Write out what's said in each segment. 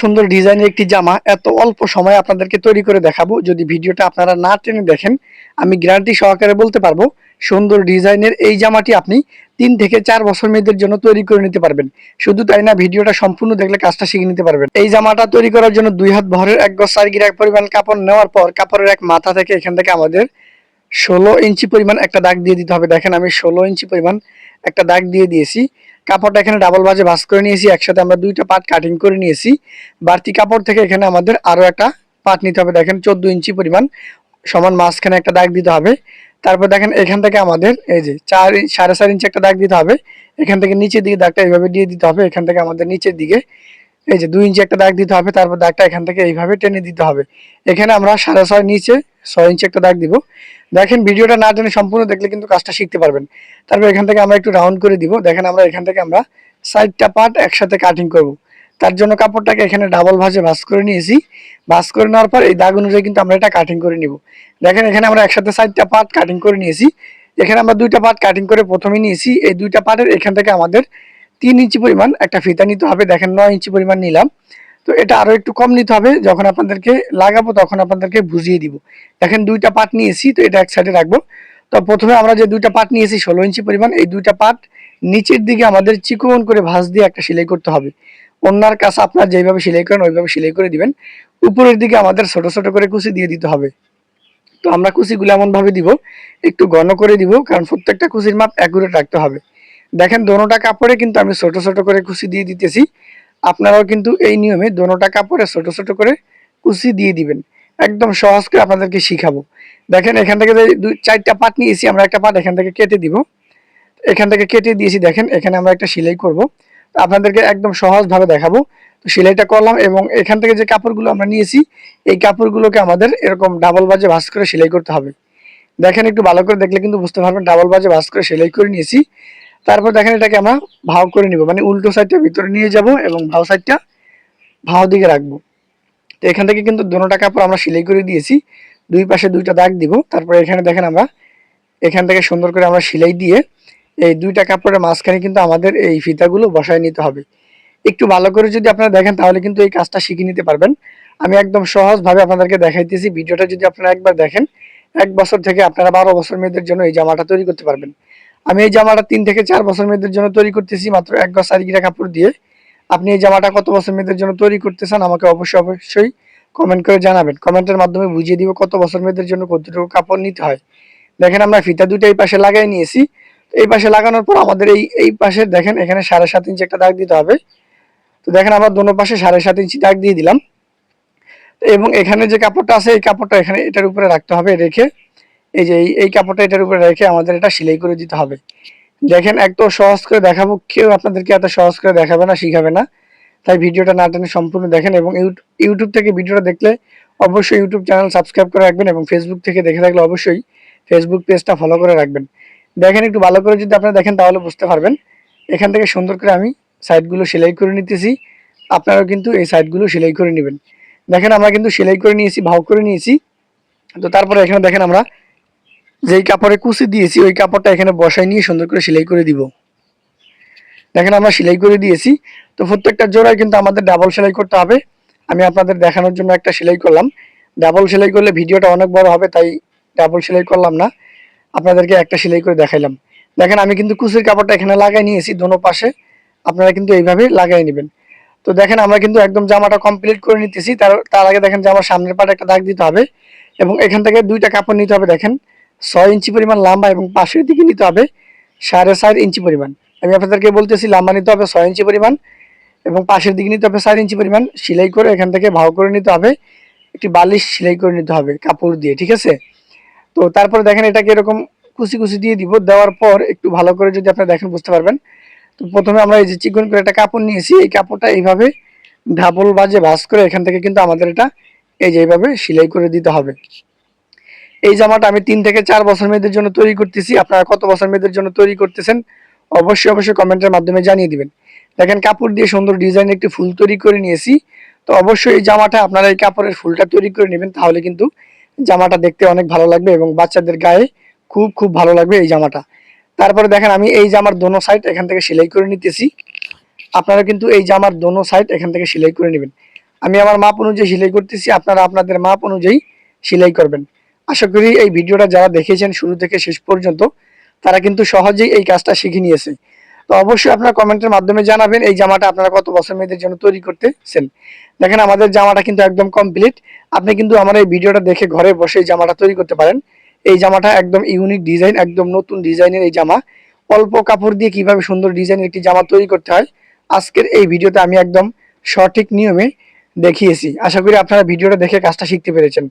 সুন্দর ডিজাইনের একটি জামা, এত অল্প সময় আপনাদেরকে তৈরি করে দেখাবো। যদি ভিডিওটা আপনারা না টেনে দেখেন, আমি গ্যারান্টি সহকারে বলতে পারব, সুন্দর ডিজাইনের এই জামাটি আপনি তিন থেকে চার বছর মেয়েদের জন্য তৈরি করে নিতে পারবেন। শুধু তাই না, ভিডিওটা সম্পূর্ণ দেখলে কাজটা শিখে নিতে পারবেন। এই জামাটা তৈরি করার জন্য দুই হাত ভরের এক গজ চার গিরা পরিমাণ কাপড় নেওয়ার পর, কাপড়ের এক মাথা থেকে এখান থেকে আমাদের ষোলো ইঞ্চি পরিমাণ একটা দাগ দিয়ে দিতে হবে। দেখেন আমি ষোলো ইঞ্চি পরিমাণ একটা দাগ দিয়ে দিয়েছি। কাপড়টা এখানে ডাবল ভাজে ভাজ করে নিয়েছি, একসাথে আমরা দুইটা পাট কাটিং করে নিয়েছি। বাড়তি কাপড় থেকে এখানে আমাদের আরও একটা পাট নিতে হবে। দেখেন চোদ্দ ইঞ্চি পরিমাণ, সমান মাঝখানে একটা দাগ দিতে হবে। তারপর দেখেন এখান থেকে আমাদের এই যে চার সাড়ে চার ইঞ্চি একটা দাগ দিতে হবে। এখান থেকে নিচের দিকে দাগটা এইভাবে দিয়ে দিতে হবে। এখান থেকে আমাদের নিচের দিকে এই যে দুই ইঞ্চি একটা দাগ দিতে হবে, তারপর দাগটা এখান থেকে এইভাবে টেনে দিতে হবে। এখানে আমরা সাড়ে ছয় নিচে ছয় ইঞ্চি একটা দাগ দিব। দেখেন ভিডিওটা না টেনে সম্পূর্ণ দেখলে কিন্তু কাজটা শিখতে পারবেন। তারপর এখান থেকে আমরা একটু রাউন্ড করে দিব। দেখেন আমরা এখান থেকে আমরা সাইডটা পার্ট একসাথে কাটিং করব। তার জন্য কাপড়টাকে এখানে ডাবল ভাঁজে ভাঁজ করে নিয়েছি। ভাঁজ করে নেওয়ার পর এই দাগ অনুযায়ী কিন্তু আমরা এটা কাটিং করে নিব। দেখেন এখানে আমরা একসাথে সাইডটা পার্ট কাটিং করে নিয়েছি। এখানে আমরা দুইটা পার্ট কাটিং করে প্রথমে নিয়েছি। এই দুইটা পার্টের এখান থেকে আমাদের তিন ইঞ্চি পরিমাণ একটা ফিতা নিতে হবে। দেখেন নয় ইঞ্চি পরিমাণ নিলাম। তো এটা আরও একটু কম নিতে হবে। যখন আপনাদেরকে লাগাবো তখন আপনাদেরকে বুঝিয়ে দিব। দেখেন দুইটা পার্ট নিয়েছি, তো এটা এক সাইডে রাখব। তো প্রথমে আমরা যে দুইটা পার্ট নিয়েছি, ষোলো ইঞ্চি পরিমাণ, এই দুইটা পাট নিচের দিকে আমাদের চিকন করে ভাঁজ দিয়ে একটা সেলাই করতে হবে। অন্যার কাছে আপনার যেভাবে সেলাই করেন, ওইভাবে সেলাই করে দিবেন। উপরের দিকে আমাদের ছোট ছোট করে কুচি দিয়ে দিতে হবে। তো আমরা কুচিগুলো এমনভাবে দিব, একটু ঘন করে দিব, কারণ প্রত্যেকটা কুচির মাপ অ্যাকুরেট রাখতে হবে। দেখেন দোনোটা কাপড়ে কিন্তু আমি ছোট ছোট করে কুচি দিয়ে দিতেছি। আপনারাও কিন্তু এই নিয়মে দোনোটা কাপড়ে ছোট ছোট করে কুচি দিয়ে দিবেন। একদম সহজ করে আপনাদেরকে শিখাবো। দেখেন এখান থেকে যে দুই, চারটা পাট নিয়েছি, আমরা একটা পাট এখান থেকে কেটে দিব। এখান থেকে কেটে দিয়েছি, দেখেন, এখানে আমরা একটা সেলাই করব। আপনাদেরকে একদম সহজভাবে দেখাবো। তো সেলাইটা করলাম এবং এখান থেকে যে কাপড়গুলো আমরা নিয়েছি, এই কাপড়গুলোকে আমাদের এরকম ডাবল বাজে ভাঁজ করে সেলাই করতে হবে। দেখেন একটু ভালো করে দেখলে কিন্তু বুঝতে পারবেন, ডাবল বাজে ভাঁজ করে সেলাই করে নিয়েছি। তারপর দেখেন এটাকে আমরা ভাও করে নিব। মানে উল্টো সাইডটা ভিতরে নিয়ে যাব এবং ভাও সাইডটা ভাও দিকে রাখব। তো এখান থেকে কিন্তু দোনোটা কাপড় আমরা সেলাই করে দিয়েছি। দুই পাশে দুইটা দাগ দিব। তারপরে এখানে দেখেন আমরা এখান থেকে সুন্দর করে আমরা সেলাই দিয়ে এই দুইটা কাপড়ের মাঝখানে কিন্তু আমাদের এই ফিতাগুলো বসায় নিতে হবে। একটু ভালো করে যদি আপনারা দেখেন তাহলে কিন্তু এই কাজটা শিখে নিতে পারবেন। আমি একদম সহজভাবে আপনাদেরকে দেখাইতেছি। ভিডিওটা যদি আপনারা একবার দেখেন, এক বছর থেকে আপনারা বারো বছর মেয়েদের জন্য এই জামাটা তৈরি করতে পারবেন। আমি এই জামাটা তিন থেকে চার বছর মেয়েদের জন্য তৈরি করতেছি, মাত্র এক গজ চারিগিরা কাপড় দিয়ে। আপনি এই জামাটা কত বছর মেয়েদের জন্য তৈরি করতেছেন আমাকে অবশ্যই অবশ্যই কমেন্ট করে জানাবেন। কমেন্টের মাধ্যমে বুঝিয়ে দিব কত বছর মেয়েদের জন্য কতটুকু কাপড় নিতে হয়। দেখেন, আমরা ফিতা দুটো এই পাশে লাগাই নিয়েছি। এই পাশে লাগানোর পর আমাদের এই এই পাশে দেখেন, এখানে সাড়ে সাত ইঞ্চি একটা দাগ দিতে হবে। তো দেখেন, আমরা দোনো পাশে সাড়ে সাত ইঞ্চি দাগ দিয়ে দিলাম। এবং এখানে যে কাপড়টা আছে, এই কাপড়টা এখানে, এটার উপরে রাখতে হবে রেখে। এই যে এই- কাপড়টা এটার উপরে রেখে আমাদের এটা সেলাই করে দিতে হবে। দেখেন একদম সহজ করে দেখাবো, কেউ আপনাদেরকে এত সহজ করে দেখাবে না, শিখাবে না। তাই ভিডিওটা না টেনে সম্পূর্ণ দেখেন এবং ইউট- ইউটিউব থেকে ভিডিওটা দেখলে অবশ্যই ইউটিউব চ্যানেল সাবস্ক্রাইব করে রাখবেন এবং ফেসবুক থেকে দেখে থাকলে অবশ্যই ফেসবুক পেজটা ফলো করে রাখবেন। দেখেন, একটু ভালো করে যদি আপনারা দেখেন তাহলে বুঝতে পারবেন। এখান থেকে সুন্দর করে আমি সাইডগুলো সেলাই করে নিতেছি। আপনারাও কিন্তু এই সাইডগুলো সেলাই করে নেবেন। দেখেন, আমরা কিন্তু সেলাই করে নিয়েছি, ভাও করে নিয়েছি। তো তারপরে এখানে দেখেন আমরা যেই কাপড়ে কুচি দিয়েছি, ওই কাপড়টা এখানে বসাই নিয়ে সুন্দর করে সেলাই করে দিব। দেখেন আমরা সেলাই করে দিয়েছি, তো প্রত্যেকটা জোড়ায় কিন্তু আমাদের ডাবল সেলাই করতে হবে। আমি আপনাদের দেখানোর জন্য একটা সেলাই করলাম। ডাবল সেলাই করলে ভিডিওটা অনেক বড় হবে, তাই ডাবল সেলাই করলাম না। আপনাদেরকে একটা সেলাই করে দেখাইলাম। দেখেন আমি কিন্তু কুচির কাপড়টা এখানে লাগাই নিয়েছি দোনো পাশে। আপনারা কিন্তু এইভাবে লাগাই নেবেন। তো দেখেন আমরা কিন্তু একদম জামাটা কমপ্লিট করে নিতেছি। তার তার আগে দেখেন জামার সামনের পাটে একটা দাগ দিতে হবে এবং এখান থেকে দুইটা কাপড় নিতে হবে, দেখেন। ছয় ইঞ্চি পরিমাণ লম্বা এবং পাশের দিকে নিতে হবে সাড়ে চার ইঞ্চি পরিমাণ। আমি আপনাদেরকে বলতেছি, লম্বা নিতে হবে ছয় ইঞ্চি পরিমাণ এবং পাশের দিকে নিতে হবে চার ইঞ্চি পরিমাণ। সেলাই করে এখান থেকে ভাও করে নিতে হবে, একটি বালিশ সেলাই করে নিতে হবে কাপড় দিয়ে, ঠিক আছে? তো তারপরে দেখেন এটাকে এরকম কুচি কুচি দিয়ে দিব, দেওয়ার পর একটু ভালো করে যদি আপনারা দেখেন বুঝতে পারবেন। তো প্রথমে আমরা এই যে চিকন করে একটা কাপড় নিয়েছি, এই কাপড়টা এইভাবে ঢাবল বাজে ভাঁজ করে এখান থেকে কিন্তু আমাদের এটা এই যে এইভাবে সেলাই করে দিতে হবে। এই জামাটা আমি তিন থেকে চার বছর মেয়েদের জন্য তৈরি করতেছি। আপনারা কত বছর মেয়েদের জন্য তৈরি করতেছেন? অবশ্যই অবশ্যই কমেন্টের মাধ্যমে জানিয়ে দিবেন। দেখেন, কাপড় দিয়ে সুন্দর ডিজাইন একটি ফুল তৈরি করে নিয়েছি। তো অবশ্যই এই জামাটা আপনারা এই কাপড়ের ফুলটা তৈরি করে নেবেন, তাহলে কিন্তু জামাটা দেখতে অনেক ভালো লাগবে এবং বাচ্চাদের গায়ে খুব খুব ভালো লাগবে এই জামাটা। তারপরে দেখেন, আমি এই জামার দোনো সাইড এখান থেকে সেলাই করে নিতেছি। আপনারা কিন্তু এই জামার দোনো সাইড এখান থেকে সেলাই করে নেবেন। আমি আমার মাপ অনুযায়ী সেলাই করতেছি, আপনারা আপনাদের মাপ অনুযায়ী সেলাই করবেন। আশা করি এই ভিডিওটা যারা দেখেছেন শুরু থেকে শেষ পর্যন্ত, তারা কিন্তু সহজেই এই কাজটা শিখে নিয়েছে। তো অবশ্যই আপনারা কমেন্টের মাধ্যমে জানাবেন, এই জামাটা আপনারা কত বছর মেয়েদের জন্য তৈরি করতেছেন? দেখেন, আমাদের জামাটা কিন্তু একদম কমপ্লিট আপনি কিন্তু আমার এই ভিডিওটা দেখে ঘরে বসে এই জামাটা তৈরি করতে পারেন। এই জামাটা একদম ইউনিক ডিজাইন একদম নতুন ডিজাইনের এই জামা। অল্প কাপড় দিয়ে কীভাবে সুন্দর ডিজাইনের একটি জামা তৈরি করতে হয়, আজকের এই ভিডিওতে আমি একদম সঠিক নিয়মে দেখিয়েছি। আশা করি আপনারা ভিডিওটা দেখে কাজটা শিখতে পেরেছেন।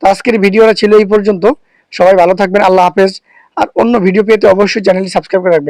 তো আজকের ভিডিওটা ছিল এই পর্যন্ত। সবাই ভালো থাকবেন, আল্লাহ হাফেজ। আর অন্য ভিডিও পেতে অবশ্যই চ্যানেলটি সাবস্ক্রাইব করে রাখবেন।